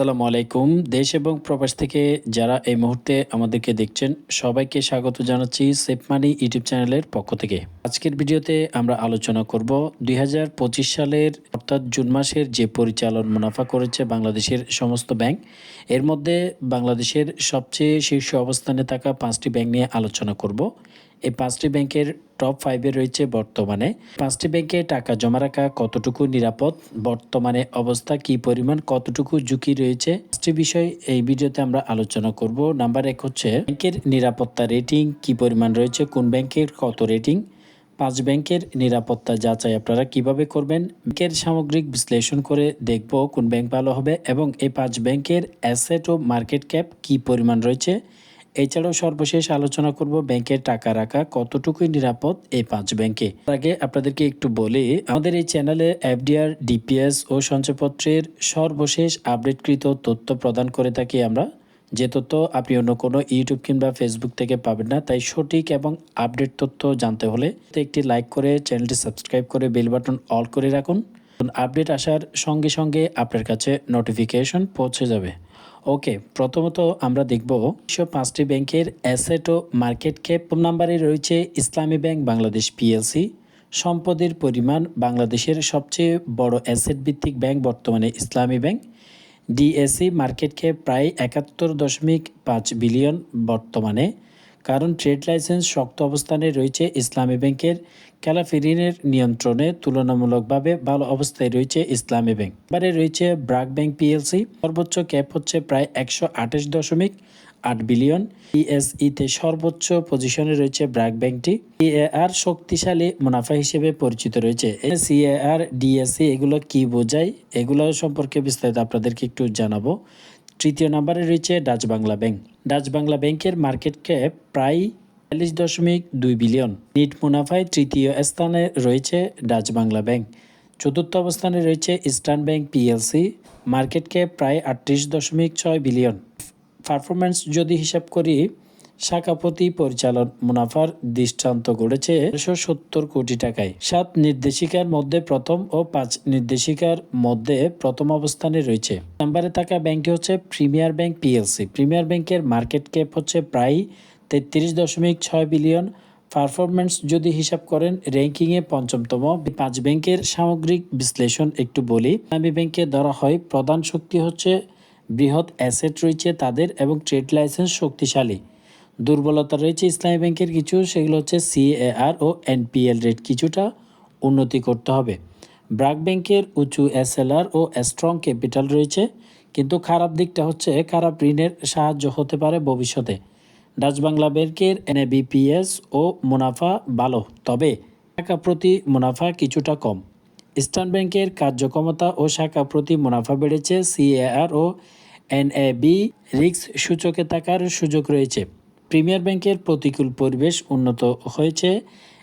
আসসালামু আলাইকুম। দেশ এবং প্রবাস থেকে যারা এই মুহূর্তে আমাদেরকে দেখছেন, সবাইকে স্বাগত জানাচ্ছি সেফ মানি ইউটিউব চ্যানেলের পক্ষ থেকে। আজকের ভিডিওতে আমরা আলোচনা করব দুই হাজার পঁচিশ সালের, অর্থাৎ জুন মাসের যে পরিচালন মুনাফা করেছে বাংলাদেশের সমস্ত ব্যাংক। এর মধ্যে বাংলাদেশের সবচেয়ে শীর্ষ অবস্থানে থাকা পাঁচটি ব্যাংক নিয়ে আলোচনা করব। এই পাঁচটি ব্যাংকের টপ ফাইভে রয়েছে বর্তমানে। পাঁচটি ব্যাংকে টাকা জমা রাখা কতটুকু নিরাপদ? বর্তমানে অবস্থা কি পরিমাণ? কতটুকু ঝুঁকি রয়েছে? পাঁচটি বিষয় এই ভিডিওতে আমরা আলোচনা করব। নাম্বার এক হচ্ছে, ব্যাংকের নিরাপত্তা রেটিং কি পরিমাণ রয়েছে? কোন ব্যাংকের কত রেটিং? পাঁচ ব্যাংকের নিরাপত্তা যাচাই আপনারা কীভাবে করবেন? ব্যাংকের সামগ্রিক বিশ্লেষণ করে দেখব কোন ব্যাংক ভালো হবে এবং এই পাঁচ ব্যাংকের অ্যাসেট ও মার্কেট ক্যাপ কি পরিমাণ রয়েছে? এছাড়াও সর্বশেষ আলোচনা করব ব্যাংকের টাকা রাখা কতটুকুই নিরাপদ এই পাঁচ ব্যাংকে। আগে আপনাদেরকে একটু বলি, আমাদের এই চ্যানেলে এফডিআর, ডিপিএস ও সঞ্চয়পত্রের সর্বশেষ আপডেটকৃত তথ্য প্রদান করে থাকি আমরা। যে তথ্য আপনি অন্য কোনো ইউটিউব কিংবা ফেসবুক থেকে পাবেন না, তাই সঠিক এবং আপডেট তথ্য জানতে হলে একটি লাইক করে চ্যানেলটি সাবস্ক্রাইব করে বেল বাটন অল করে রাখুন। আপডেট আসার সঙ্গে সঙ্গে আপনার কাছে নোটিফিকেশন পৌঁছে যাবে। ওকে প্রথমত আমরা দেখব বিশ্ব পাঁচটি ব্যাংকের অ্যাসেট ও মার্কেট ক্যাপ নাম্বারে রয়েছে ইসলামী ব্যাংক বাংলাদেশ পিএলসি সম্পদের পরিমাণ বাংলাদেশের সবচেয়ে বড় অ্যাসেট ভিত্তিক ব্যাংক বর্তমানে ইসলামী ব্যাংক। ডিএসসি মার্কেট ক্যাপ প্রায় একাত্তর দশমিক পাঁচ বিলিয়ন বর্তমানে। কারণ ট্রেড লাইসেন্স শক্ত অবস্থানে রয়েছে ইসলামী ব্যাংকের ক্যালাফেরিনের নিয়ন্ত্রণে তুলনামূলকভাবে ভালো অবস্থায় রয়েছে ইসলামী ব্যাংক। এবারে রয়েছে ব্রাক ব্যাংক পিএলসি। সর্বোচ্চ ক্যাপ হচ্ছে প্রায় একশো আঠাশ দশমিক আট বিলিয়ন। ইএসইতে সর্বোচ্চ পজিশনে রয়েছে ব্র্যাক ব্যাংকটি। সিএআর শক্তিশালী মুনাফা হিসেবে পরিচিত রয়েছে। সিএআর ডিএসসি এগুলো কি বোঝায়? এগুলো সম্পর্কে বিস্তারিত আপনাদেরকে একটু জানাব। তৃতীয় নম্বরে রয়েছে Dutch Bangla bank. Dutch Bangla ব্যাংকের মার্কেট ক্যাপ প্রায় বিয়াল্লিশ দশমিক দুই বিলিয়ন। নিট মুনাফায় তৃতীয় স্থানে রয়েছে ডাচ বাংলা ব্যাংক। চতুর্থ অবস্থানে রয়েছে eastern bank PLC. Market cap প্রায় আটত্রিশ দশমিক ছয় বিলিয়ন। পারফরমেন্স যদি হিসাব করি শাখাপতি পরিচালন মুনাফার দৃষ্টান্ত গড়েছে একশো সত্তর কোটি টাকায়। সাত নির্দেশিকার মধ্যে প্রথম ও পাঁচ নির্দেশিকার মধ্যে প্রথম অবস্থানে রয়েছে। নাম্বারে থাকা ব্যাংকটি হচ্ছে প্রিমিয়ার ব্যাংক পিএলসি। প্রিমিয়ার ব্যাংকের মার্কেট ক্যাপ হচ্ছে প্রায় তেত্রিশ দশমিক ছয় বিলিয়ন পারফরমেন্স যদি হিসাব করেন, র্যাঙ্কিংয়ে পঞ্চমতম। পাঁচ ব্যাংকের সামগ্রিক বিশ্লেষণ একটু বলি। আমি ব্যাংকে ধরা হয়, প্রধান শক্তি হচ্ছে বৃহৎ অ্যাসেট রয়েছে তাদের এবং ট্রেড লাইসেন্স শক্তিশালী। দুর্বলতা রয়েছে ইসলামী ব্যাংকের কিছু, সেগুলো হচ্ছে সিএআর ও এনপিএল রেট কিছুটা উন্নতি করতে হবে। ব্রাক ব্যাংকের উঁচু এসএলআর ও স্ট্রং ক্যাপিটাল রয়েছে, কিন্তু খারাপ দিকটা হচ্ছে খারাপ ঋণের সাহায্য হতে পারে ভবিষ্যতে। ডাচ বাংলা ব্যাংকের এনএবিপিএস ও মুনাফা ভালো, তবে টাকা প্রতি মুনাফা কিছুটা কম। ইস্টার্ন ব্যাংকের কার্যক্ষমতা ও শাখা প্রতি মুনাফা বেড়েছে সিএআর ও এনএবি রিক্স সূচকে থাকার সুযোগ রয়েছে। প্রিমিয়ার ব্যাংকের প্রতিকূল পরিবেশ উন্নত হয়েছে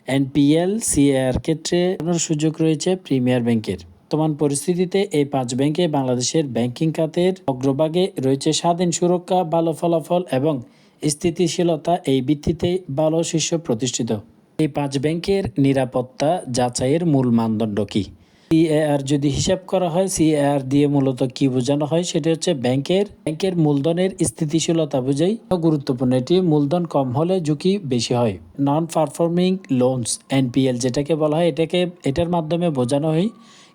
এনপিএল সিএআর ক্ষেত্রে সুযোগ রয়েছে প্রিমিয়ার ব্যাংকের। বর্তমান পরিস্থিতিতে এই পাঁচ ব্যাংকে বাংলাদেশের ব্যাংকিং খাতের অগ্রভাগে রয়েছে স্বাধীন সুরক্ষা, ভালো ফলাফল এবং স্থিতিশীলতা এই ভিত্তিতে ভালো শীর্ষ প্রতিষ্ঠিত। এই পাঁচ ব্যাংকের নিরাপত্তা যাচাইয়ের মূল মানদণ্ড কি? সিএআর যদি হিসাব করা হয় সিএআর দিয়ে মূলত কি বোঝানো হয় সেটা হচ্ছে ব্যাংকের ব্যাংকের মূলধনের স্থিতিশীলতা বোঝাই গুরুত্বপূর্ণ। এটি মূলধন কম হলে ঝুঁকি বেশি হয়। নন পারফর্মিং লোনস এনপিএল যেটাকে বলা হয়, এটাকে, এটার মাধ্যমে বোঝানো হয়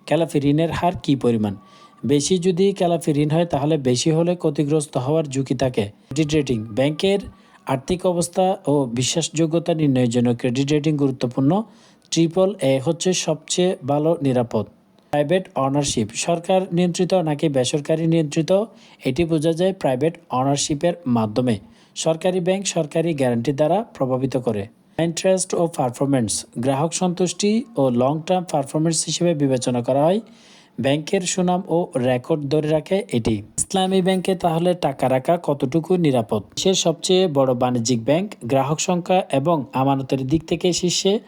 খেলাফি ঋণের হার কি পরিমাণ। বেশি যদি খেলাফি ঋণ হয়, তাহলে বেশি হলে ক্ষতিগ্রস্ত হওয়ার ঝুঁকি থাকে। ক্রেডিট রেটিং ব্যাংকের আর্থিক অবস্থা ও বিশ্বাসযোগ্যতা নির্ণয়ের জন্য ক্রেডিট রেটিং গুরুত্বপূর্ণ। ট্রিপল এ হচ্ছে সবচেয়ে ভালো নিরাপদ। প্রাইভেট অনারশিপ সরকার নিয়ন্ত্রিত নাকি বেসরকারি নিয়ন্ত্রিত? এটি বোঝা যায় প্রাইভেট অনারশিপের মাধ্যমে। সরকারি ব্যাংক সরকারি গ্যারান্টি দ্বারা প্রভাবিত করে। ইন্টারেস্ট ও পারফরমেন্স গ্রাহক সন্তুষ্টি ও লং টার্ম পারফরমেন্স হিসেবে বিবেচনা করা হয়। ব্যাংকের সুনাম ও রেকর্ড ধরে রাখে এটি। ইসলামী ব্যাংকে তাহলে টাকা রাখা কতটুকু নিরাপদ? সে সবচেয়ে বড় বাণিজ্যিক ব্যাংক, গ্রাহক সংখ্যা এবং আমানতের দিক থেকে শীর্ষে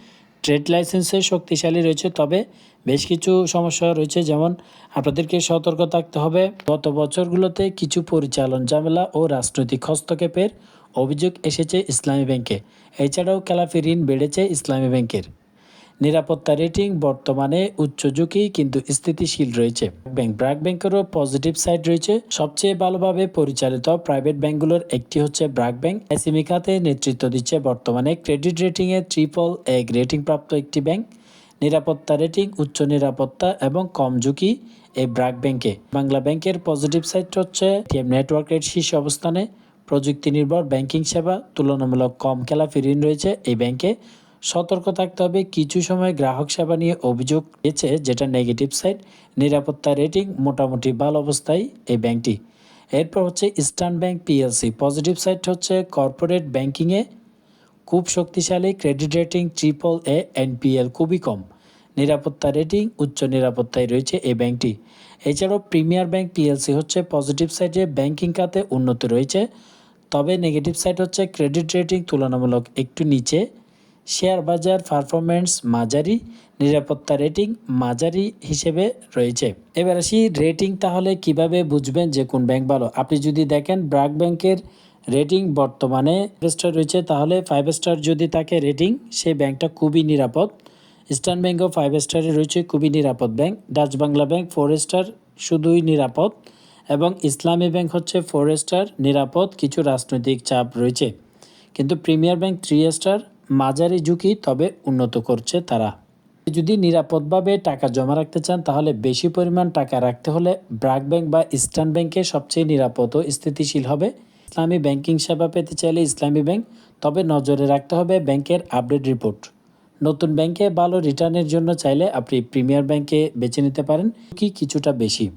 ট্রেড লাইসেন্সে শক্তিশালী রয়েছে। তবে বেশ কিছু সমস্যা রয়েছে, যেমন আপনাদেরকে সতর্ক থাকতে হবে। গত বছরগুলোতে কিছু পরিচালন ঝামেলা ও রাজনৈতিক হস্তক্ষেপের অভিযোগ এসেছে ইসলামী ব্যাংকে। এছাড়াও খেলাফি ঋণ বেড়েছে ইসলামী ব্যাংকের। নিরাপত্তা রেটিং বর্তমানে উচ্চ ঝুঁকি, কিন্তু স্থিতিশীল রয়েছে। ব্যাংক, ব্র্যাক ব্যাংকেরও পজিটিভ সাইড রয়েছে। সবচেয়ে ভালোভাবে পরিচালিত প্রাইভেট ব্যাংকগুলোর একটি হচ্ছে ব্র্যাক ব্যাংক। এসএমই খাতে নেতৃত্ব দিচ্ছে বর্তমানে ক্রেডিট রেটিং এ ট্রিপল এক রেটিং প্রাপ্ত একটি ব্যাংক। নিরাপত্তা রেটিং, উচ্চ নিরাপত্তা এবং কম ঝুঁকি এই ব্র্যাক ব্যাংকে। বাংলা ব্যাংকের পজিটিভ সাইড হচ্ছে টিএম নেটওয়ার্কের শীর্ষ অবস্থানে। প্রযুক্তি নির্ভর ব্যাংকিং সেবা তুলনামূলক কম খেলাফি ঋণ রয়েছে এই ব্যাংকে। সতর্ক থাকতে হবে। কিছু সময় গ্রাহক সেবা নিয়ে অভিযোগ রয়েছে যেটা নেগেটিভ সাইড। নিরাপত্তা রেটিং মোটামুটি ভালো অবস্থায় এই ব্যাংকটি। এরপর হচ্ছে Eastern Bank PLC. Positive side হচ্ছে কর্পোরেট ব্যাংকিংয়ে খুব শক্তিশালী, credit rating triple A NPL খুবই কম। নিরাপত্তা রেটিং, উচ্চ নিরাপত্তায় রয়েছে এই ব্যাংকটি। এছাড়াও প্রিমিয়ার ব্যাংক পিএলসি হচ্ছে পজিটিভ সাইডে ব্যাংকিং খাতে উন্নতি রয়েছে। তবে নেগেটিভ সাইড হচ্ছে ক্রেডিট রেটিং তুলনামূলক একটু নিচে। শেয়ার বাজার পারফরমেন্স মাঝারি, নিরাপত্তা রেটিং মাঝারি হিসেবে রয়েছে। এবার আসি রেটিং তাহলে কীভাবে বুঝবেন যে কোন ব্যাংক ভালো? আপনি যদি দেখেন ব্র্যাক ব্যাংকের রেটিং বর্তমানে স্টার রয়েছে, তাহলে ফাইভ স্টার যদি থাকে রেটিং সেই ব্যাংকটা খুবই নিরাপদ। ইস্টার্ন ব্যাংকও ফাইভ স্টারে রয়েছে, খুবই নিরাপদ bank Dutch Bangla Bank four star শুধুই নিরাপদ এবং ইসলামী ব্যাংক হচ্ছে ফোর স্টার নিরাপদ, কিছু রাজনৈতিক চাপ রয়েছে। কিন্তু প্রিমিয়ার ব্যাংক থ্রি স্টার মাঝারি ঝুঁকি তবে উন্নত করছে তারা। যদি নিরাপদভাবে টাকা জমা রাখতে চান, তাহলে বেশি পরিমাণ টাকা রাখতে হলে ব্র্যাক ব্যাংক বা ইস্টার্ন ব্যাংকে সবচেয়ে নিরাপদ ও স্থিতিশীল হবে। ইসলামী ব্যাংকিং সেবা পেতে চাইলে ইসলামী ব্যাংক, তবে নজরে রাখতে হবে ব্যাংকের আপডেট রিপোর্ট। নতুন ব্যাংকে ভালো রিটার্নের জন্য চাইলে আপনি প্রিমিয়ার ব্যাংকে বেছে নিতে পারেন। কি কিছুটা বেশি।